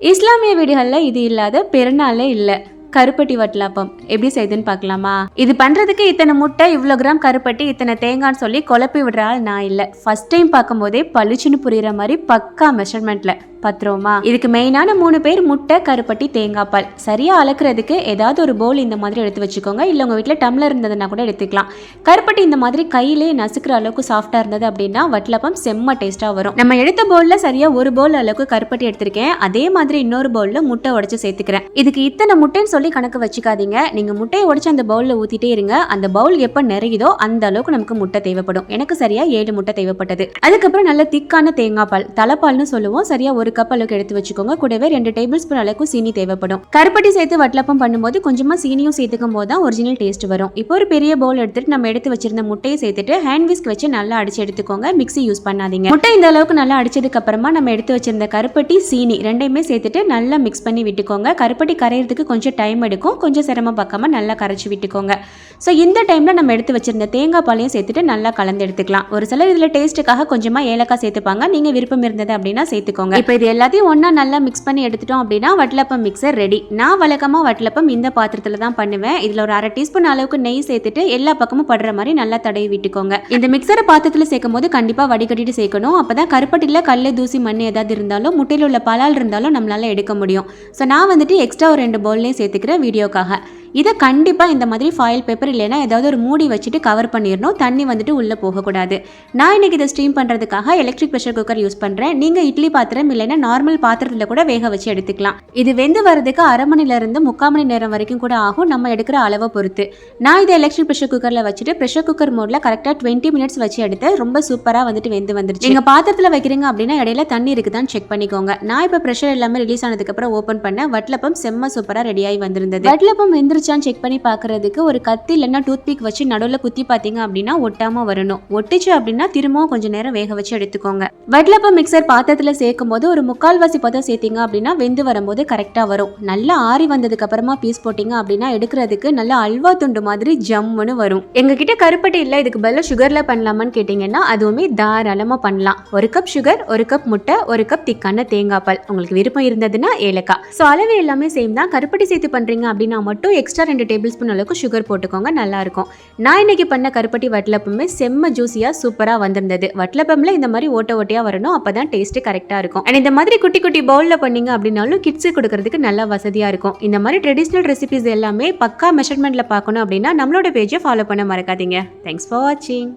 இஸ்லாமிய வீடுகளில் இது இல்லாத பெருநாளே இல்லை. கருப்பட்டி வட்டலாப்பம். எப்படி செய்யுதுன்னு பார்க்கலாமா? இது பண்ணுறதுக்கு இத்தனை முட்டை இவ்வளோ கிராம் கருப்பட்டி இத்தனை தேங்காய்னு சொல்லி குழப்பி விடுற ஆள் நான் இல்லை. ஃபஸ்ட் டைம் பார்க்கும்போதே பளிச்சுன்னு புரிகிற மாதிரி பக்கா மெஷர்மெண்ட்டில் பத்துருவோமா இதுக்கு மெயினான மூணு பேர் முட்டை கருப்பட்டி தேங்காய் பால். சரியா அளக்குறதுக்கு ஏதாவது ஒரு பவுல் இந்த மாதிரி எடுத்து வச்சுக்கோங்க. இல்லை உங்க வீட்டில் டம்ளர் இருந்ததுன்னா கூட எடுத்துக்கலாம். கருப்பட்டி இந்த மாதிரி கையிலே நசுக்கிற அளவுக்கு சாஃப்டா இருந்தது அப்படின்னா வட்டலப்பம் செம்ம டேஸ்டா வரும். நம்ம எடுத்த பவுலில் சரியா ஒரு பவுல் அளவுக்கு கருப்பட்டி எடுத்திருக்கேன். அதே மாதிரி இன்னொரு பவுலில் முட்டை உடைச்சு சேர்த்துக்கிறேன். இதுக்கு இத்தனை முட்டைன்னு சொல்லி கணக்கு வச்சுக்காதீங்க. நீங்க முட்டையை உடைச்சு அந்த பவுல்ல ஊத்திட்டே இருங்க. அந்த பவுல் எப்ப நிறையுதோ அந்த அளவுக்கு நமக்கு முட்டை தேவைப்படும். எனக்கு சரியா ஏழு முட்டை தேவைப்பட்டது. அதுக்கப்புறம் நல்ல திக்கான தேங்காய் பால் தலைப்பால்னு சொல்லுவோம். சரியா ஒரு கப் அளவுக்கு எடுத்து வச்சுக்கோங்க. கூடவே ரெண்டு டேபிள் ஸ்பூன் அளவுக்கு சீனி தேவைப்படும். கருப்பட்டி சேர்த்து வட்டலப்பம் பண்ணும்போது கொஞ்சமா சீனியும் சேர்த்துக்கும் போது தான் ஒரிஜினல் டேஸ்ட் வரும். இப்போ ஒரு பெரிய பவுல் எடுத்துட்டு நம்ம எடுத்து வச்சிருந்த முட்டையை சேர்த்துட்டு ஹேண்ட் விஸ்க் வச்சு நல்லா அடிச்சு எடுத்துக்கோங்க. மிக்ஸி யூஸ் பண்ணாதீங்க. முட்டை இந்த அளவுக்கு நல்லா அடிச்சதுக்கு அப்புறமா நம்ம எடுத்து வச்சிருந்த கருப்பட்டி சீனி ரெண்டையுமே சேர்த்துட்டு நல்லா மிக்ஸ் பண்ணி விட்டுக்கோங்க. கருப்பட்டி கரையிறதுக்கு கொஞ்சம் டைம் எடுக்கும். கொஞ்சம் சிரமம் பார்க்காம நல்லா கரைச்சி விட்டுக்கோங்க. ஸோ இந்த டைமில் நம்ம எடுத்து வச்சிருந்த தேங்காய் பாலையும் சேர்த்துட்டு நல்லா கலந்து எடுத்துக்கலாம். ஒரு சிலர் இதில் டேஸ்ட்டுக்காக கொஞ்சமாக ஏலக்காய் சேர்த்துப்பாங்க. நீங்கள் விருப்பம் இருந்தது அப்படின்னா சேர்த்துக்கோங்க. இப்போ இது எல்லாத்தையும் ஒன்றா நல்லா மிக்ஸ் பண்ணி எடுத்துட்டோம் அப்படின்னா வட்டலப்பம் மிக்சர் ரெடி நான் வழக்கமாக வட்டலப்பம் இந்த பாத்திரத்தில் தான் பண்ணுவேன். இதில் ஒரு அரை டீஸ்பூன் அளவுக்கு நெய் சேர்த்துட்டு எல்லா பக்கமும் படுற மாதிரி நல்லா தடவி விட்டுக்கோங்க. இந்த மிக்சரை பாத்திரத்தில் சேர்க்கும் போது கண்டிப்பாக வடிகட்டிட்டு சேர்க்கணும். அப்பதான் கருப்பட்டியில் கல் தூசி மண் ஏதாவது இருந்தாலும் முட்டையில் உள்ள பலால் இருந்தாலும் நம்மளால எடுக்க முடியும். ஸோ நான் வந்துட்டு எக்ஸ்ட்ரா ஒரு ரெண்டு பவுல்லையும் சேர்த்துக்கிறேன் வீடியோக்காக. இதை கண்டிப்பாக இந்த மாதிரி ஃபாயில் பேப்பர் இல்லைன்னா ஏதாவது ஒரு மூடி வச்சுட்டு கவர் பண்ணிடணும். தண்ணி வந்துட்டு உள்ளே போகக்கூடாது. நான் இன்றைக்கி இதை ஸ்டீம் பண்ணுறதுக்காக எலக்ட்ரிக் ப்ரெஷர் குக்கர் யூஸ் பண்ணுறேன் நீங்கள் இட்லி பாத்திரம் இல்லைன்னா நார்மல் பாத்திரத்தில் கூட வேக வச்சு எடுத்துக்கலாம். இது வெந்து வரதுக்கு அரை மணிலேருந்து முக்கால் மணி நேரம் வரைக்கும் கூட ஆகும் நம்ம எடுக்கிற அளவை பொறுத்து. நான் இதை எலக்ட்ரிக் ப்ரெஷர் குக்கரில் வச்சுட்டு ப்ரெஷர் குக்கர் மோடில் கரெக்டாக டுவெண்ட்டி மினிட்ஸ் வச்சு எடுத்து ரொம்ப சூப்பராக வந்துட்டு வெந்து வந்துருச்சு. நீங்கள் பாத்திரத்தில் வைக்கிறீங்க அப்படின்னா இடையில தண்ணி இருக்குதான்னு செக் பண்ணிக்கோங்க. நான் இப்போ ப்ரெஷர் எல்லாமே ரிலீஸ் ஆனதுக்கப்புறம் ஓப்பன் பண்ண வட்லப்பம் செம்ம சூப்பராக ரெடியாகி வந்திருந்தது. வட்லப்பம் வெந்துருச்சான்னு செக் பண்ணி பார்க்கறதுக்கு ஒரு கத்தி இல்லைன்னா டூத் பிக் வச்சு நடுவில் குத்தி பார்த்தீங்க அப்படின்னா ஒட்டாமல் வரணும். ஒட்டிச்சு அப்படின்னா திரும்பவும் கொஞ்சம் நேரம் வேக வச்சு எடுத்துக்கோங்க. வட்லப்பம் மிக்சர் பாத்திரத்தில் சேர்க்கும் போது ஒரு முக்கால்வாசி பதம் சேர்த்தீங்க அப்படின்னா வெந்து வரும்போது கரெக்டாக வரும். நல்லா ஆறி வந்ததுக்கு அப்புறமா பீஸ் போட்டிங்க அப்படின்னா எடுக்கிறதுக்கு நல்லா அல்வா துண்டு மாதிரி ஜம்முன்னு வரும். எங்ககிட்ட கருப்பட்டி இல்லை இதுக்கு பதிலாக சுகரில் பண்ணலாமான்னு கேட்டிங்கன்னா அதுவுமே தாராளமாக பண்ணலாம். ஒரு கப் சுகர் ஒரு கப் முட்டை ஒரு கப் திக்கான தேங்காய் பால். உங்களுக்கு விருப்பம் இருந்ததுன்னா ஏலக்காய். ஸோ அளவு எல்லாமே சேம் தான். கருப்பட்டி சேர்த்து பண்ணுறீங்க அப்படின்னா மட்டும் எக்ஸ்ட்ரா ரெண்டு டேபிள் ஸ்பூன் அளவுக்கு சுகர் போட்டுக்கோங்க நல்லாயிருக்கும். நான் இன்னைக்கு பண்ண கருப்பட்டி வட்டலப்பமே செம்ம ஜூஸியாக சூப்பராக வந்திருந்தது. வட்டலப்பமில் இந்த மாதிரி ஓட்ட ஓட்டையாக வரணும் அப்போ தான் டேஸ்ட்டு கரெக்டாக இருக்கும். அண்ட் இந்த மாதிரி குட்டி குட்டி பவுலில் பண்ணீங்க அப்படின்னாலும் கிட்ஸு கொடுக்கறதுக்கு நல்லா வசதியாக இருக்கும். இந்த மாதிரி ட்ரெடிஷ்னல் ரெசிபிஸ் எல்லாமே பக்கா மெஷர்மெண்ட்டில் பார்க்கணும் அப்படின்னா நம்மளோட பேஜை ஃபாலோ பண்ண மறக்காதீங்க. தேங்க்ஸ் ஃபார் வாட்சிங்